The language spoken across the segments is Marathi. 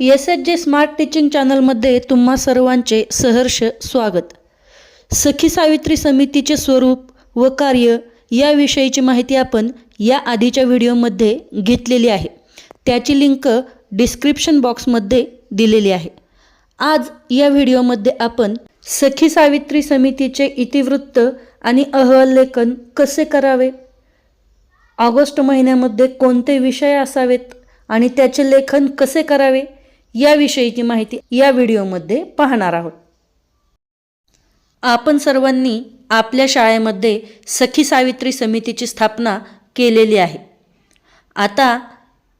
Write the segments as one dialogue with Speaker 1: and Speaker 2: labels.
Speaker 1: S H J smart teaching चॅनलमध्ये तुम्हा सर्वांचे सहर्ष स्वागत. सखी सावित्री समितीचे स्वरूप व कार्य याविषयीची माहिती आपण या आधीच्या व्हिडिओमध्ये घेतलेली आहे. त्याची लिंक डिस्क्रिप्शन बॉक्समध्ये दिलेली आहे. आज या व्हिडिओमध्ये आपण सखी सावित्री समितीचे इतिवृत्त आणि अहवाल लेखन कसे करावे? ऑगस्ट महिन्यामध्ये कोणते विषय असावेत आणि त्याचे लेखन कसे करावे? याविषयीची माहिती या व्हिडिओमध्ये पाहणार आहोत. आपण सर्वांनी आपल्या शाळेमध्ये सखी सावित्री समितीची स्थापना केलेली आहे. आता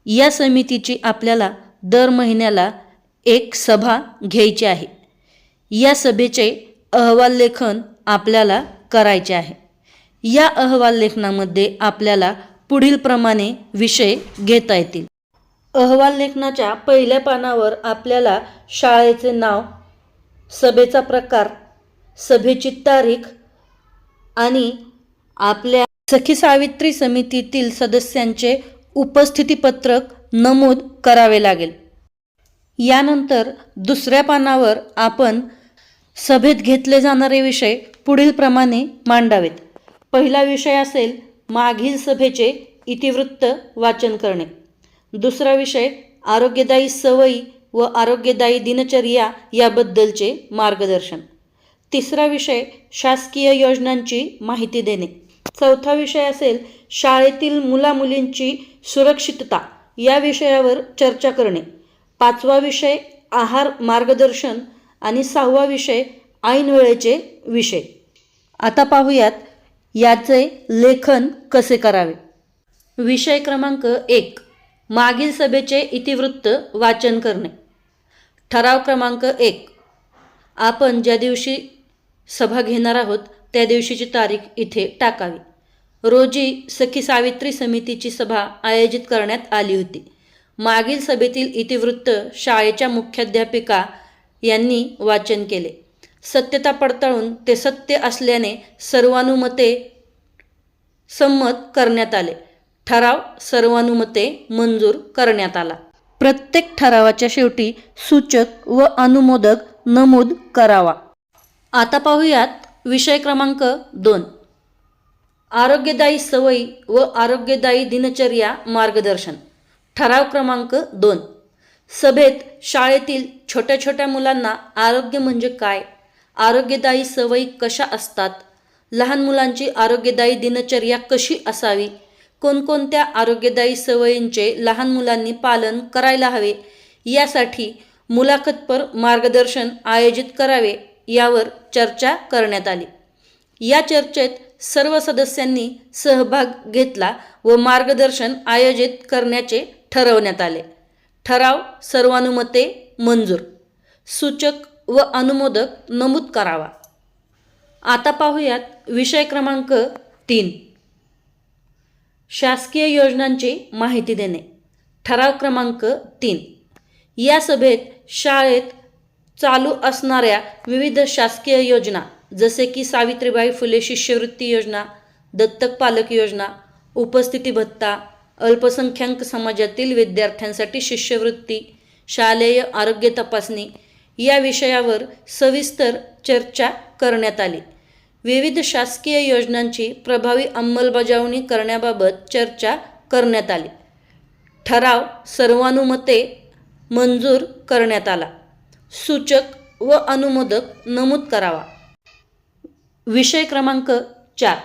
Speaker 1: या समितीची आपल्याला दर महिन्याला एक सभा घ्यायची आहे. या सभेचे अहवाल लेखन आपल्याला करायचे आहे. या अहवाल लेखनामध्ये आपल्याला पुढीलप्रमाणे विषय घेता येतील. अहवाल लेखनाच्या पहिल्या पानावर आपल्याला शाळेचे नाव सभेचा प्रकार सभेची तारीख आणि आपल्या सखी सावित्री समितीतील सदस्यांचे उपस्थितीपत्रक नमूद करावे लागेल. यानंतर दुसऱ्या पानावर आपण सभेत घेतले जाणारे विषय पुढीलप्रमाणे मांडावेत. पहिला विषय असेल मागील सभेचे इतिवृत्त वाचन करणे. दुसरा विषय आरोग्यदायी सवयी व आरोग्यदायी दिनचर्या याबद्दलचे मार्गदर्शन. तिसरा विषय शासकीय योजनांची माहिती देणे. चौथा विषय असेल शाळेतील मुलामुलींची सुरक्षितता या विषयावर चर्चा करणे. पाचवा विषय आहार मार्गदर्शन आणि सहावा विषय ऐन वेळेचे विषय. आता पाहूयात याचे लेखन कसे करावे? विषय क्रमांक एक. मागील सभेचे इतिवृत्त वाचन करणे. ठराव क्रमांक एक. आपण ज्या दिवशी सभा घेणार आहोत त्या दिवशीची तारीख इथे टाकावी. रोजी सखी सावित्री समितीची सभा आयोजित करण्यात आली होती. मागील सभेतील इतिवृत्त शाळेच्या मुख्याध्यापिका यांनी वाचन केले. सत्यता पडताळून ते सत्य असल्याने सर्वानुमते संमत करण्यात आले. ठराव सर्वानुमते मंजूर करण्यात आला. प्रत्येक ठरावाच्या शेवटी सूचक व अनुमोदक नमूद करावा. आता पाहूयात विषय क्रमांक दोन. आरोग्यदायी सवयी व आरोग्यदायी दिनचर्या मार्गदर्शन. ठराव क्रमांक दोन. सभेत शाळेतील छोट्या छोट्या मुलांना आरोग्य म्हणजे काय? आरोग्यदायी सवयी कशा असतात? लहान मुलांची आरोग्यदायी दिनचर्या कशी असावी? कोणकोणत्या आरोग्यदायी सवयींचे लहान मुलांनी पालन करायला हवे? यासाठी मुलाखतपर मार्गदर्शन आयोजित करावे यावर चर्चा करण्यात आली. या चर्चेत सर्व सदस्यांनी सहभाग घेतला व मार्गदर्शन आयोजित करण्याचे ठरवण्यात आले. ठराव सर्वानुमते मंजूर. सूचक व अनुमोदक नमूद करावा. आता पाहूयात विषय क्रमांक तीन. शासकीय योजनांची माहिती देणे. ठराव क्रमांक तीन. या सभेत शाळेत चालू असणाऱ्या विविध शासकीय योजना जसे की सावित्रीबाई फुले शिष्यवृत्ती योजना दत्तक पालक योजना उपस्थिती भत्ता अल्पसंख्याक समाजातील विद्यार्थ्यांसाठी शिष्यवृत्ती शालेय आरोग्य तपासणी या विषयावर सविस्तर चर्चा करण्यात आली. विविध शासकीय योजनांची प्रभावी अंमलबजावणी करण्याबाबत चर्चा करण्यात आली. ठराव सर्वानुमते मंजूर करण्यात आला. सूचक व अनुमोदक नमूद करावा. विषय क्रमांक चार.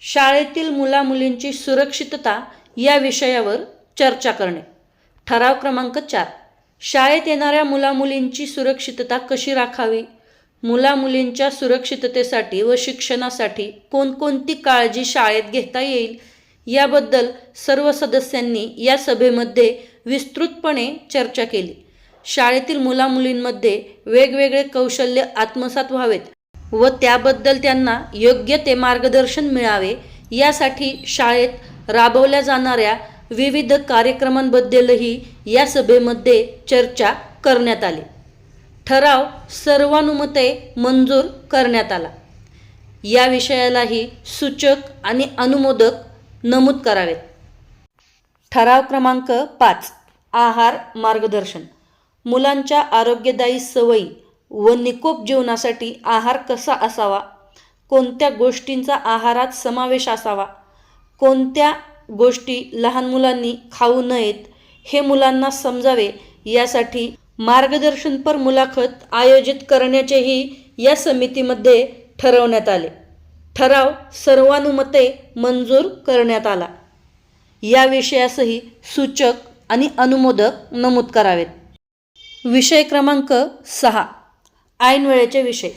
Speaker 1: शाळेतील मुलामुलींची सुरक्षितता या विषयावर चर्चा करणे. ठराव क्रमांक चार. शाळेत येणाऱ्या मुलामुलींची सुरक्षितता कशी राखावी? मुलामुलींच्या सुरक्षिततेसाठी व शिक्षणासाठी कोणकोणती काळजी शाळेत घेता येईल याबद्दल सर्व सदस्यांनी या सभेमध्ये विस्तृतपणे चर्चा केली. शाळेतील मुलामुलींमध्ये वेगवेगळे कौशल्य आत्मसात व्हावेत व त्याबद्दल त्यांना योग्य ते मार्गदर्शन मिळावे यासाठी शाळेत राबवल्या जाणाऱ्या विविध कार्यक्रमांबद्दलही या सभेमध्ये चर्चा करण्यात आली. ठराव सर्वानुमते मंजूर करण्यात आला. या विषयालाही सूचक आणि अनुमोदक नमूद करावेत. ठराव क्रमांक पाच आहार मार्गदर्शन. मुलांच्या आरोग्यदायी सवयी व निकोप जीवनासाठी आहार कसा असावा? कोणत्या गोष्टींचा आहारात समावेश असावा? कोणत्या गोष्टी लहान मुलांनी खाऊ नयेत हे मुलांना समजावे यासाठी मार्गदर्शनपर मुलाखत आयोजित करण्याचेही या समितीमध्ये ठरवण्यात आले. ठराव सर्वानुमते मंजूर करण्यात आला. या विषयासही सूचक आणि अनुमोदक नमूद करावेत. विषय क्रमांक सहा. ऐनवेळेचे विषय.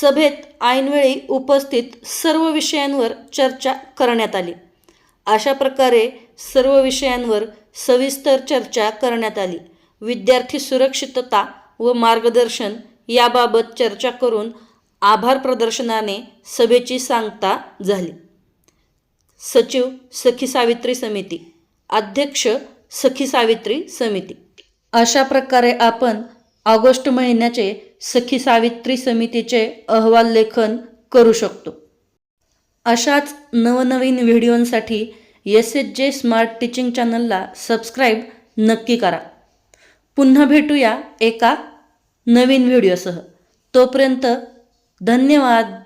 Speaker 1: सभेत ऐनवेळी उपस्थित सर्व विषयांवर चर्चा करण्यात आली. अशा प्रकारे सर्व विषयांवर सविस्तर चर्चा करण्यात आली. विद्यार्थी सुरक्षितता व मार्गदर्शन याबाबत चर्चा करून आभार प्रदर्शनाने सभेची सांगता झाली. सचिव सखी सावित्री समिती अध्यक्ष सखी सावित्री समिती. अशा प्रकारे आपण ऑगस्ट महिन्याचे सखी सावित्री समितीचे अहवाल लेखन करू शकतो. अशाच नवनवीन व्हिडिओंसाठी S H J smart teaching चॅनलला सबस्क्राईब नक्की करा. पुन्हा भेटूया एका नवीन व्हिडिओसह. तोपर्यंत धन्यवाद.